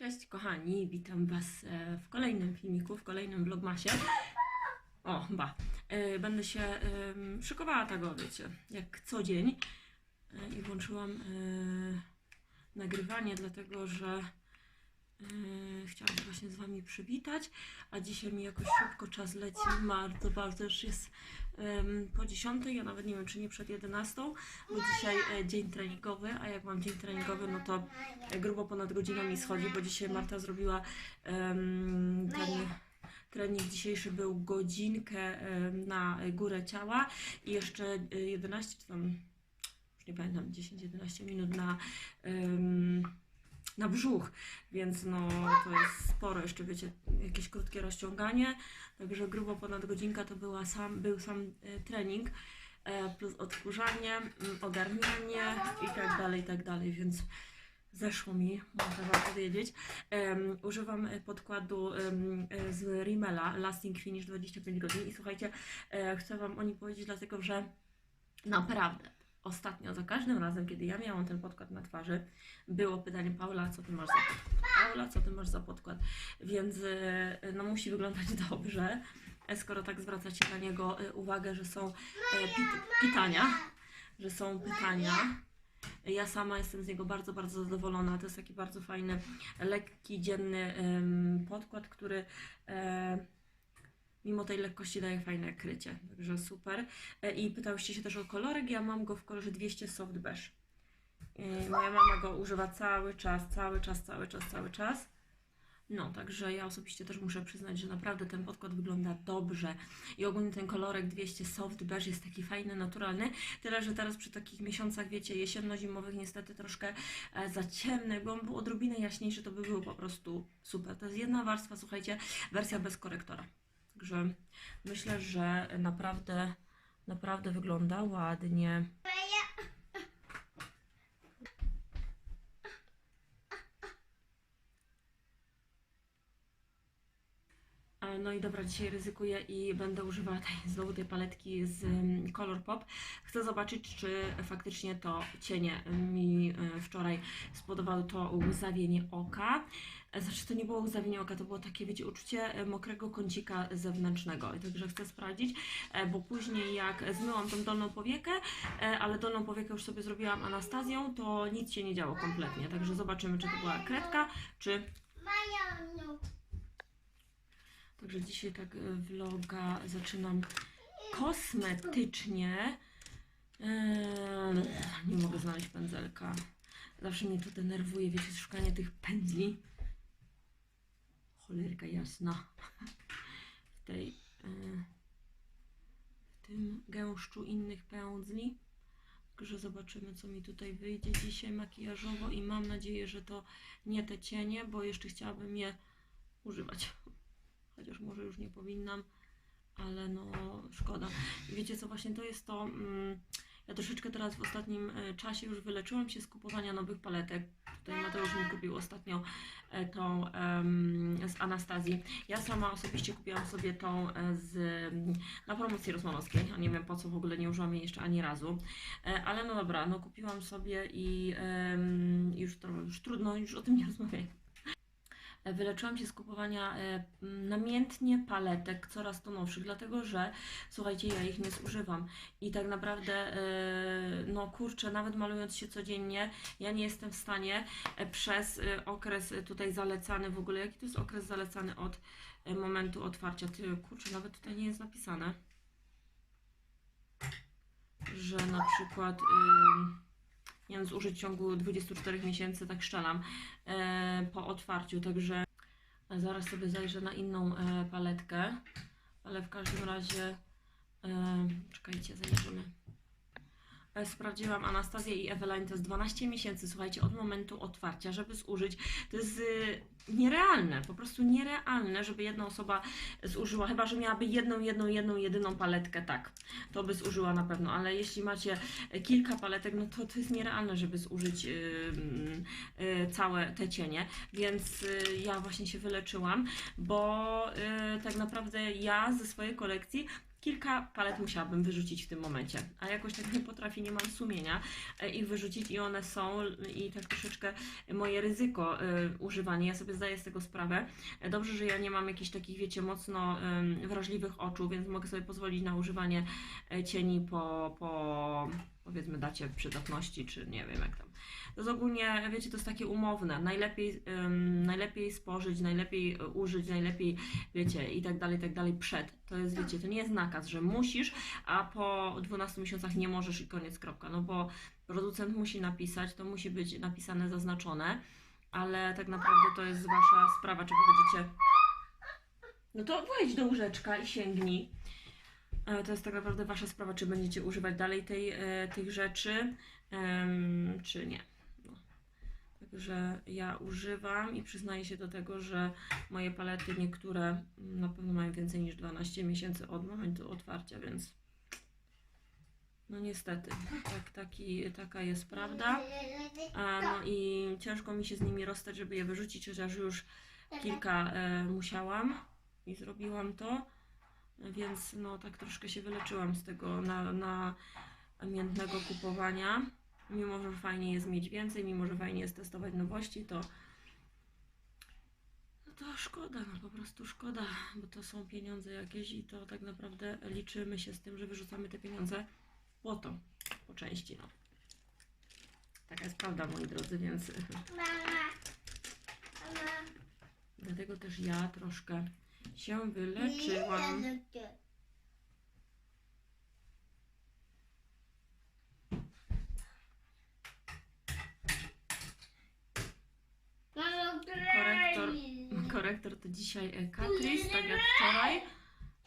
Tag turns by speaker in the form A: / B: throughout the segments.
A: Cześć kochani, witam Was e, w kolejnym filmiku, w kolejnym vlogmasie. O, ba. E, Będę się szykowała tego, wiecie, jak co dzień. E, I włączyłam nagrywanie, dlatego że chciałam się właśnie z Wami przywitać, a dzisiaj mi jakoś szybko czas leci, bardzo, bardzo, już jest po 10, ja nawet nie wiem, czy nie przed 11, bo dzisiaj e, dzień treningowy, a jak mam dzień treningowy, no to e, grubo ponad godziną mi schodzi, bo dzisiaj Marta zrobiła em, ten trening dzisiejszy był godzinkę na górę ciała i jeszcze e, 11 czy tam już nie pamiętam 10-11 minut na em, na brzuch, więc no to jest sporo, jeszcze wiecie, jakieś krótkie rozciąganie, także grubo ponad godzinka to była sam, był sam e, trening, e, plus odkurzanie, mm, ogarnianie i tak dalej, i tak dalej, więc zeszło mi, można wam powiedzieć. Em, używam e, podkładu e, z Rimmela Lasting Finish 25 godzin i słuchajcie, chcę wam o nim powiedzieć, dlatego że naprawdę ostatnio, za każdym razem, kiedy ja miałam ten podkład na twarzy, było pytanie Paula, co ty masz za podkład? Paula, co ty masz za podkład? Więc e, no musi wyglądać dobrze, e, skoro tak zwracacie na niego e, uwagę, że są e, pit, pytania, że są pytania. Ja sama jestem z niego bardzo, bardzo zadowolona. To jest taki bardzo fajny, lekki, dzienny podkład, który e, mimo tej lekkości daje fajne krycie. Także super. E, I pytałyście się też o kolorek. Ja mam go w kolorze 200 Soft Beige. E, Moja mama go używa cały czas, cały czas, cały czas, cały czas. No, także ja osobiście też muszę przyznać, że naprawdę ten podkład wygląda dobrze i ogólnie ten kolorek 200 Soft Beige jest taki fajny, naturalny, tyle, że teraz przy takich miesiącach, wiecie, jesienno-zimowych niestety troszkę e, za ciemny, jakby on był odrobinę jaśniejszy, to by był po prostu super. To jest jedna warstwa, słuchajcie, wersja bez korektora. Także myślę, że naprawdę, naprawdę wygląda ładnie. No i dobra, dzisiaj ryzykuję i będę używała tej, znowu tej paletki z mm, Colourpop. Chcę zobaczyć, czy faktycznie to cienie mi e, wczoraj spowodowało to łzawienie oka. Znaczy to nie było łzawienie oka, to było takie, wiecie, uczucie e, mokrego kącika zewnętrznego. I Także chcę sprawdzić, e, bo później jak zmyłam tą dolną powiekę, e, ale dolną powiekę już sobie zrobiłam anastazją, to nic się nie działo kompletnie. Także zobaczymy, czy to była kredka, czy Także dzisiaj tak vloga zaczynam kosmetycznie. Nie mogę znaleźć pędzelka. Zawsze mnie to denerwuje, wiecie, szukanie tych pędzli. Cholerka jasna. W tej, e, w tym gęszczu innych pędzli. Także zobaczymy, co mi tutaj wyjdzie dzisiaj makijażowo i mam nadzieję, że to nie te cienie, bo jeszcze chciałabym je używać chociaż może już nie powinnam, ale no szkoda. Wiecie co, właśnie to jest to, mm, ja troszeczkę teraz w ostatnim e, czasie już wyleczyłam się z kupowania nowych paletek. Tutaj Mateusz mi kupił ostatnio e, tą em, z Anastazji. Ja sama osobiście kupiłam sobie tą e, z, na promocji Rosmanowskiej, a nie wiem po co w ogóle nie użyłam jej jeszcze ani razu. Ale no dobra, no kupiłam sobie i em, już, to, już trudno, już o tym nie rozmawiaj. Wyleczyłam się z kupowania e, namiętnie paletek coraz to nowszych, dlatego że słuchajcie, ja ich nie zużywam i tak naprawdę, e, no kurczę, nawet malując się codziennie, ja nie jestem w stanie e, przez okres tutaj zalecany w ogóle, jaki to jest okres zalecany od momentu otwarcia, ty kurczę, nawet tutaj nie jest napisane, że na przykład. ym, wiem, zużyć w ciągu 24 miesięcy, tak szczelam, e, po otwarciu, także zaraz sobie zajrzę na inną e, paletkę, ale w każdym razie, e, czekajcie, zajrzymy. E, Sprawdziłam Anastazję i Eveline, to jest 12 miesięcy, słuchajcie, od momentu otwarcia, żeby zużyć. To jest y, nierealne, po prostu nierealne, żeby jedna osoba zużyła, chyba że miałaby jedną, jedną, jedną, jedyną paletkę, tak, to by zużyła na pewno, ale jeśli macie kilka paletek, no to to jest nierealne, żeby zużyć y, y, całe te cienie, więc ja właśnie się wyleczyłam, bo tak naprawdę ja ze swojej kolekcji kilka palet musiałabym wyrzucić w tym momencie, a jakoś tak nie potrafię, nie mam sumienia e, ich wyrzucić i one są i tak troszeczkę moje ryzyko e, używania, ja sobie zdaję z tego sprawę. E, Dobrze, że ja nie mam jakichś takich, wiecie, mocno wrażliwych oczu, więc mogę sobie pozwolić na używanie cieni po, po powiedzmy dacie przydatności, czy nie wiem jak tam. To jest ogólnie, wiecie, to jest takie umowne. Najlepiej, em, najlepiej spożyć, najlepiej e, użyć, najlepiej, wiecie, i tak dalej, i tak dalej przed. To jest, wiecie, to nie jest nakaz, że musisz, a po 12 miesiącach nie możesz i koniec, kropka. No bo producent musi napisać, to musi być napisane, zaznaczone, ale tak naprawdę to jest wasza sprawa, czy powiedziecie no to wejdź do łóżeczka i sięgnij. To jest tak naprawdę wasza sprawa, czy będziecie używać dalej tej, e, tych rzeczy, czy nie. No. Także ja używam i przyznaję się do tego, że moje palety niektóre mm, na pewno mają więcej niż 12 miesięcy od momentu otwarcia, więc no niestety, tak, taki, taka jest prawda. No i ciężko mi się z nimi rozstać, żeby je wyrzucić, chociaż już kilka e, musiałam i zrobiłam to, więc no tak troszkę się wyleczyłam z tego na, na namiętnego kupowania. Mimo, że fajnie jest mieć więcej, mimo, że fajnie jest testować nowości, to no to szkoda, no po prostu szkoda, bo to są pieniądze jakieś i to tak naprawdę liczymy się z tym, że wyrzucamy te pieniądze po to, po części, no. Taka jest prawda, moi drodzy, więc
B: Mama. Mama.
A: dlatego też ja troszkę się wyleczyłam.
B: Mama,
A: Korektor. Korektor to dzisiaj e, Catrice, tak jak wczoraj.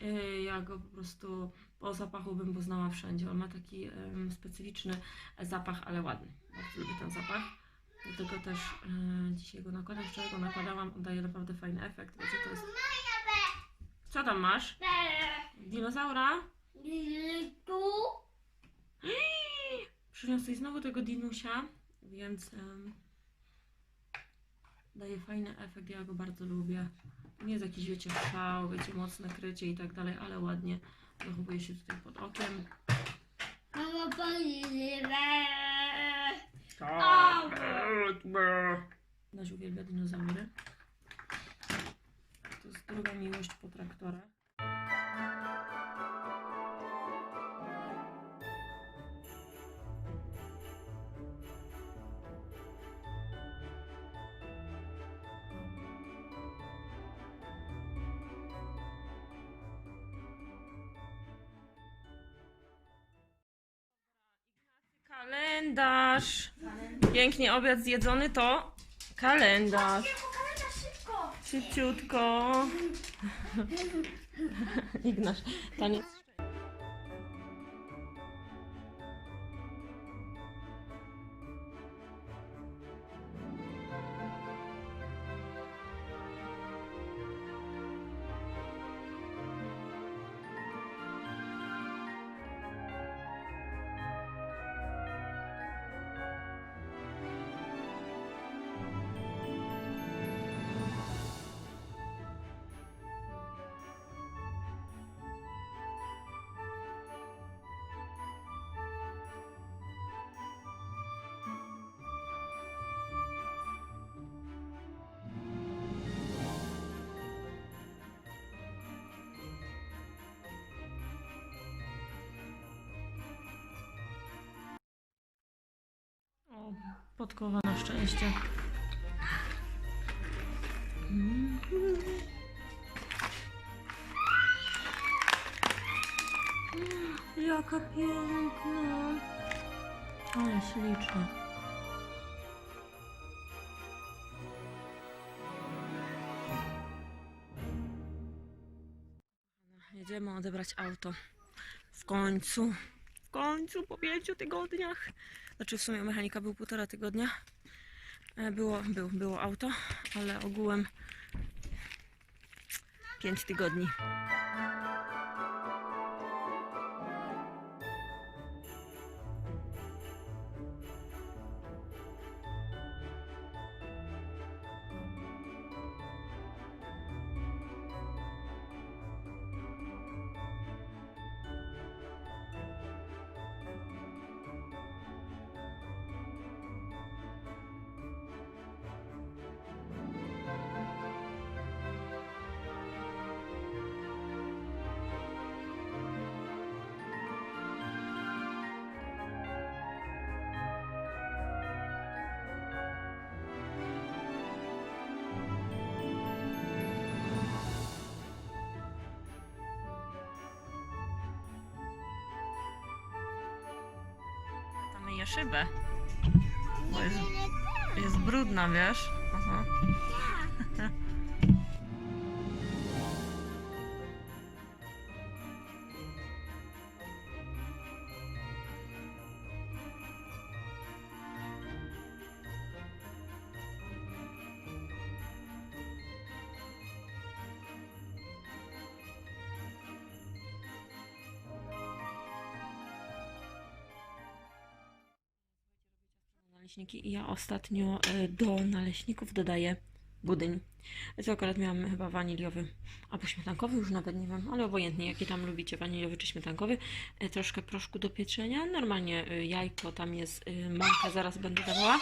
A: E, Ja go po prostu po zapachu bym poznała wszędzie. On ma taki em, specyficzny zapach, ale ładny. Bardzo lubię ten zapach. Dlatego też e, dzisiaj go nakładam. Wczoraj go nakładałam. On daje naprawdę fajny efekt. Wiecie, to jest... Co tam masz? Dinozaura?
B: Tu?
A: Przyniosłeś znowu tego dinusia, więc em, daje fajny efekt, ja go bardzo lubię. Nie jest jakiś, wiecie, szał, wiecie, mocne krycie i tak dalej, ale ładnie zachowuje się tutaj pod okiem.
B: Mama, policzę.
A: Tak. Naś uwielbia dinozaury. To jest druga miłość po traktora. Kalendarz. Pięknie obiad zjedzony to kalendarz. Szybciutko. Ignasz, taniec. Podkowa na szczęście. Mhm. Jaka piękna. Ale śliczna. Jedziemy odebrać auto. W końcu. W końcu po pięciu tygodniach. Znaczy w sumie mechanika był półtora tygodnia. E, Było, był, było auto, ale ogółem 5 tygodni. Szybę. Bo jest, jest brudna, wiesz? Aha. Naleśniki i ja ostatnio e, do naleśników dodaję budyń. To akurat miałam chyba waniliowy albo śmietankowy, już nawet nie wiem, ale obojętnie jaki tam lubicie, waniliowy czy śmietankowy. E, Troszkę proszku do pieczenia, normalnie e, jajko, tam jest mąka, zaraz będę dawała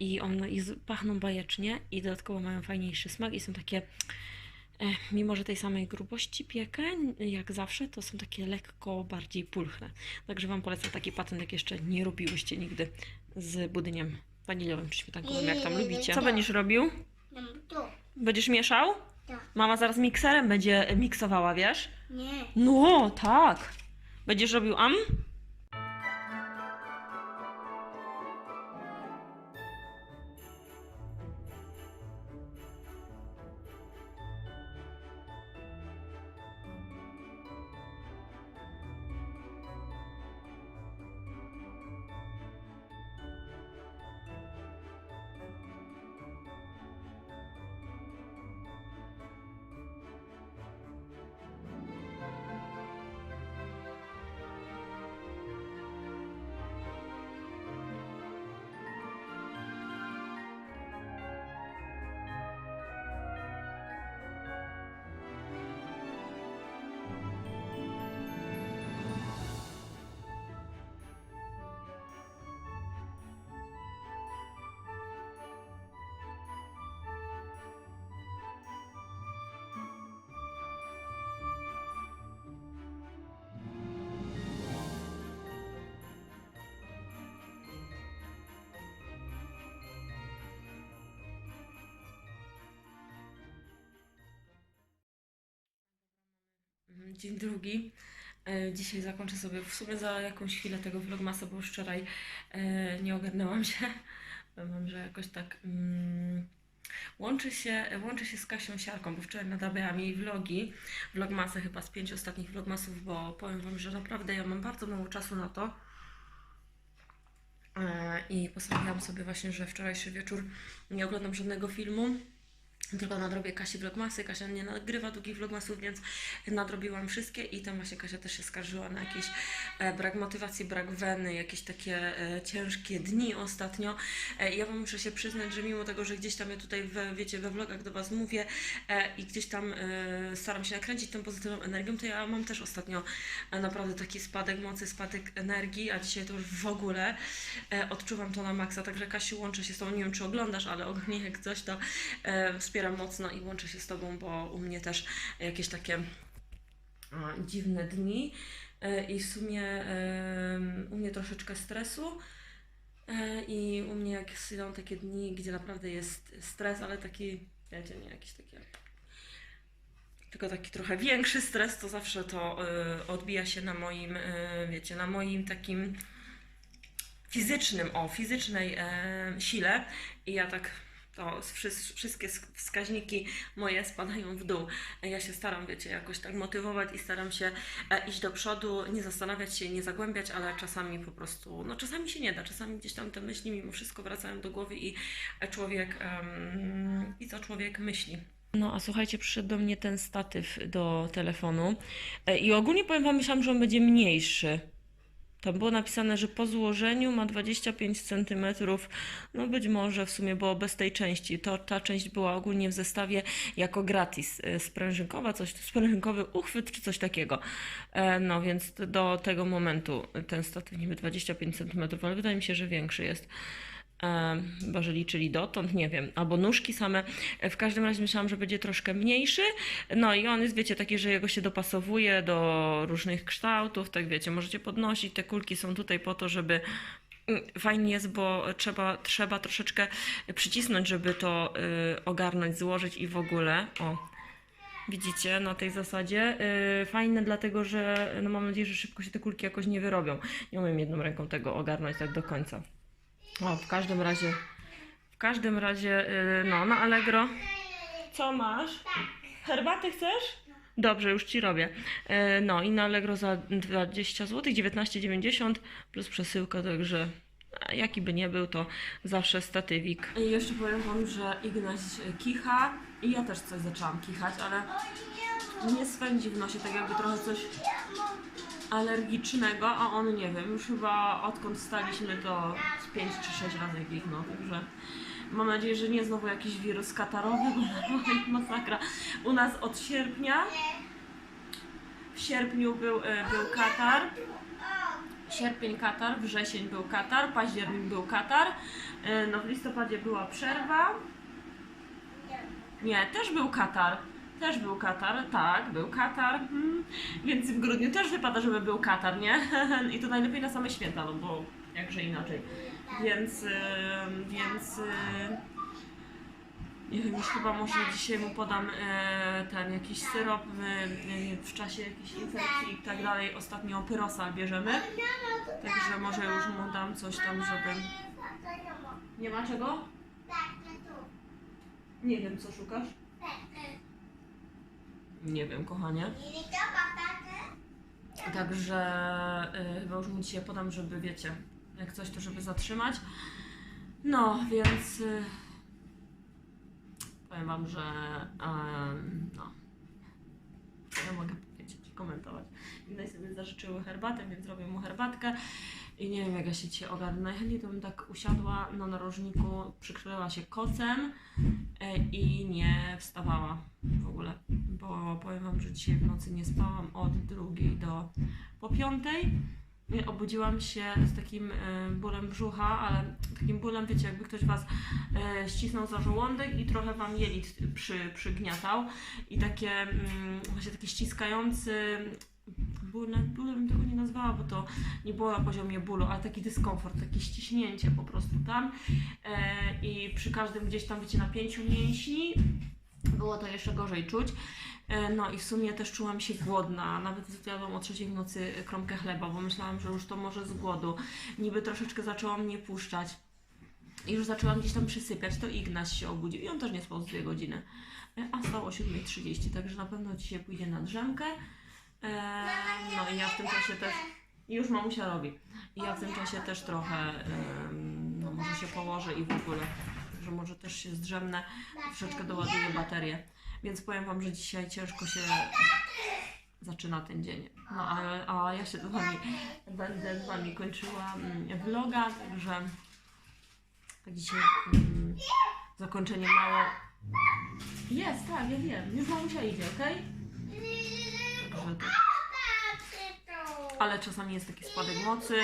A: i one pachną bajecznie i dodatkowo mają fajniejszy smak i są takie Mimo, że tej samej grubości piekę, jak zawsze, to są takie lekko bardziej pulchne. Także Wam polecam taki patent, jak jeszcze nie robiłyście nigdy z budyniem waniliowym czy śmietankowym, jak tam lubicie. Co będziesz robił?
B: No.
A: Będziesz mieszał?
B: Tak.
A: Mama zaraz mikserem będzie miksowała, wiesz?
B: Nie.
A: No, tak. Będziesz robił am? Dzień drugi. E, Dzisiaj zakończę sobie w sumie za jakąś chwilę tego vlogmasa, bo już wczoraj e, nie ogarnęłam się. Wam, że jakoś tak mm, łączy, się, łączy się z Kasią Siarką, bo wczoraj nadrabiałam jej vlogi, vlogmasy chyba z pięciu ostatnich vlogmasów, bo powiem wam, że naprawdę ja mam bardzo mało czasu na to. E, I postanowiłam sobie właśnie, że wczorajszy wieczór nie oglądam żadnego filmu. Tylko nadrobię Kasi vlogmasy. Kasia nie nagrywa długich vlogmasów, więc nadrobiłam wszystkie i tam właśnie Kasia też się skarżyła na jakiś e, brak motywacji, brak weny, jakieś takie e, ciężkie dni ostatnio. E, ja Wam muszę się przyznać, że mimo tego, że gdzieś tam ja tutaj, we, wiecie, we vlogach do Was mówię i gdzieś tam staram się nakręcić tą pozytywną energią, to ja mam też ostatnio naprawdę taki spadek mocy, spadek energii, a dzisiaj to już w ogóle odczuwam to na maksa. Także Kasiu, łączę się z Tobą, nie wiem czy oglądasz, ale ogólnie jak coś, to e, wspieram mocno i łączę się z Tobą, bo u mnie też jakieś takie dziwne dni. E, i w sumie u mnie troszeczkę stresu. E, i u mnie jak są takie dni, gdzie naprawdę jest stres, ale taki, wiecie, nie jakiś taki tylko taki trochę większy stres, to zawsze to e, odbija się na moim, e, wiecie, na moim takim fizycznym, o, fizycznej e, sile. I ja tak to wszy- wszystkie sk- wskaźniki moje spadają w dół. Ja się staram, wiecie, jakoś tak motywować i staram się e, iść do przodu, nie zastanawiać się, nie zagłębiać, ale czasami po prostu, no czasami się nie da, czasami gdzieś tam te myśli mimo wszystko wracają do głowy i człowiek, em, i co człowiek myśli. No a słuchajcie, przyszedł do mnie ten statyw do telefonu e, i ogólnie powiem Wam, myślałam, że on będzie mniejszy. Tam było napisane, że po złożeniu ma 25 cm, no być może w sumie było bez tej części. To ta część była ogólnie w zestawie jako gratis, y, sprężynkowa, coś, sprężynkowy uchwyt czy coś takiego. E, No więc do tego momentu ten statyw niby 25 cm, ale wydaje mi się, że większy jest. E, Chyba, że liczyli dotąd, nie wiem. Albo nóżki same. W każdym razie myślałam, że będzie troszkę mniejszy. No i on jest, wiecie, taki, że jego się dopasowuje do różnych kształtów, tak wiecie, możecie podnosić. Te kulki są tutaj po to, żeby mm, fajnie jest, bo trzeba, trzeba troszeczkę przycisnąć, żeby to y, ogarnąć, złożyć i w ogóle. O. Widzicie, na tej zasadzie. Yy, fajne dlatego, że no mam nadzieję, że szybko się te kulki jakoś nie wyrobią. Nie umiem jedną ręką tego ogarnąć tak do końca. O, w każdym razie, w każdym razie, yy, no, na Allegro. Co masz? Herbaty chcesz? Dobrze, już ci robię. E, No i na Allegro za 20 zł, 19,90 plus przesyłka, także jaki by nie był, to zawsze statywik. I jeszcze powiem Wam, że Ignaś kicha i ja też coś zaczęłam kichać, ale nie swędzi w nosie, tak jakby trochę coś alergicznego, a on nie wiem, już chyba odkąd staliśmy to z 5 czy 6 razy kichnął, także mam nadzieję, że nie znowu jakiś wirus katarowy, bo masakra. U nas od sierpnia, w sierpniu był, e, był katar, sierpień katar, wrzesień był katar, październik był katar, e, no w listopadzie była przerwa, nie, też był Katar. Też był Katar, tak, był Katar. Hmm. Więc w grudniu też wypada, żeby był Katar, nie? I to najlepiej na same święta, no bo jakże inaczej. Więc, więc y, nie wiem, już chyba może dzisiaj mu podam y, ten jakiś syrop y, w czasie jakiejś infekcji i tak dalej. Ostatnio pyrosa bierzemy, także może już mu dam coś tam, żeby... Nie ma czego? Nie wiem, co szukasz. Nie wiem, kochanie. Także y, chyba już mu dzisiaj podam, żeby wiecie, jak coś to żeby zatrzymać. No, więc y, powiem wam, że em, no. Ja mogę powiedzieć, komentować. Innej sobie zażyczyły herbatę, więc robię mu herbatkę. I nie wiem, jak ja się dzisiaj ogarnę. Najchętniej to bym tak usiadła na narożniku, przykryła się kocem e, i nie wstawała w ogóle. Bo powiem Wam, że dzisiaj w nocy nie spałam od drugiej do po piątej. I Obudziłam się z takim e, bólem brzucha, ale takim bólem, wiecie, jakby ktoś Was e, ścisnął za żołądek i trochę Wam jelit przy, przygniatał. I takie, mm, właśnie taki ściskający ból, bólem tego nie nazwała, bo to nie było na poziomie bólu, ale taki dyskomfort, takie ściśnięcie po prostu tam. E, I przy każdym gdzieś tam, wiecie, napięciu mięśni było to jeszcze gorzej czuć. E, No i w sumie też czułam się głodna, nawet zjadłam o trzeciej w nocy kromkę chleba, bo myślałam, że już to może z głodu. Niby troszeczkę zaczęło mnie puszczać. I już zaczęłam gdzieś tam przysypiać, to Ignaś się obudził i on też nie spał z dwie godziny. E, A stał o 7.30, także na pewno dzisiaj pójdzie na drzemkę. E, No i ja w tym czasie też... Już mamusia robi. I ja w tym czasie też trochę, no może się położę i w ogóle, że może też się zdrzemnę, troszeczkę doładuję baterię. Więc powiem Wam, że dzisiaj ciężko się zaczyna ten dzień. No a, a ja się z Wami będę z Wami kończyła mm, vloga, także tak dzisiaj mm, zakończenie mało. Jest, tak, ja wiem. Już mamusia idzie, okej? Także tak. Ale czasami jest taki spadek mocy.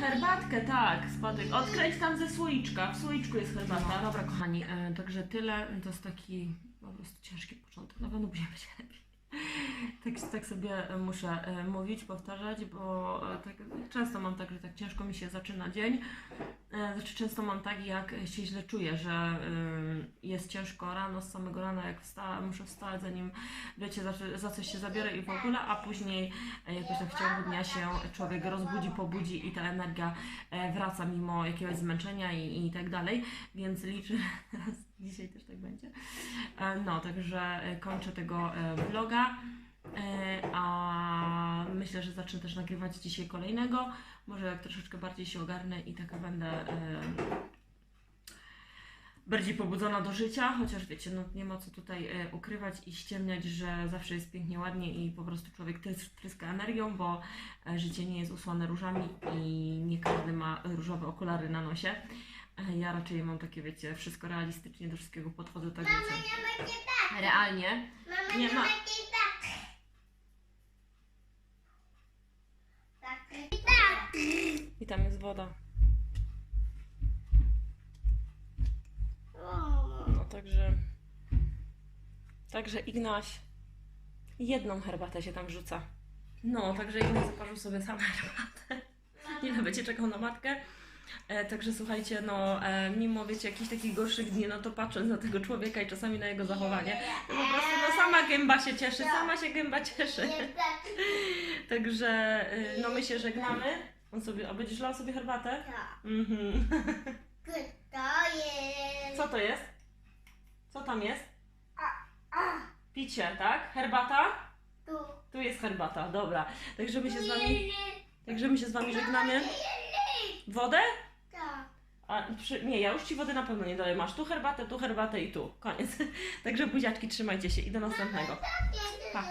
A: Herbatkę, tak, spadek. Odkręć tam ze słoiczka. W słoiczku jest herbata. Dobra, kochani, e, także tyle. To jest taki po prostu ciężki początek. Na pewno będzie być lepiej. Tak, tak sobie e, muszę e, mówić, powtarzać, bo e, tak, często mam tak, że tak ciężko mi się zaczyna dzień. Znaczy często mam tak, jak się źle czuję, że jest ciężko rano, z samego rana jak wsta muszę wstać, zanim wiecie, za, coś się zabiorę i w ogóle, a później jakoś tak w ciągu dnia się człowiek rozbudzi, pobudzi i ta energia wraca mimo jakiegoś zmęczenia i, i tak dalej, więc liczę, dzisiaj też tak będzie. E, No, także e, kończę tego e, vloga. A myślę, że zacznę też nagrywać dzisiaj kolejnego. Może jak troszeczkę bardziej się ogarnę i taka będę bardziej pobudzona do życia, chociaż wiecie, no nie ma co tutaj ukrywać i ściemniać, że zawsze jest pięknie, ładnie i po prostu człowiek trys, tryska energią, bo życie nie jest usłane różami i nie każdy ma różowe okulary na nosie. Ja raczej mam takie, wiecie, wszystko realistycznie do wszystkiego podchodzę, tak wiecie, realnie. Nie ma- I tam jest woda. No także. Także Ignaś. Jedną herbatę się tam rzuca. No, także Ignaś zaparzył sobie sam herbatę. Nie no, będzie czekał na matkę. E, także słuchajcie, no e, mimo wiecie jakichś takich gorszych dni, no to patrząc na tego człowieka i czasami na jego zachowanie, to po prostu no sama gęba się cieszy, sama się gęba cieszy. Także y, no my się żegnamy. On sobie, a będziesz lał sobie herbatę? Mhm.
B: To jest.
A: Co to jest? Co tam jest? Picie, tak? Herbata?
B: tu.
A: Tu jest herbata, dobra. Także my się z wami, także my się z wami żegnamy. Wodę?
B: Tak.
A: A, przy, nie, ja już ci wody na pewno nie daję. Masz tu herbatę, tu herbatę i tu. Koniec. Także buziaczki, trzymajcie się i do następnego. Pa.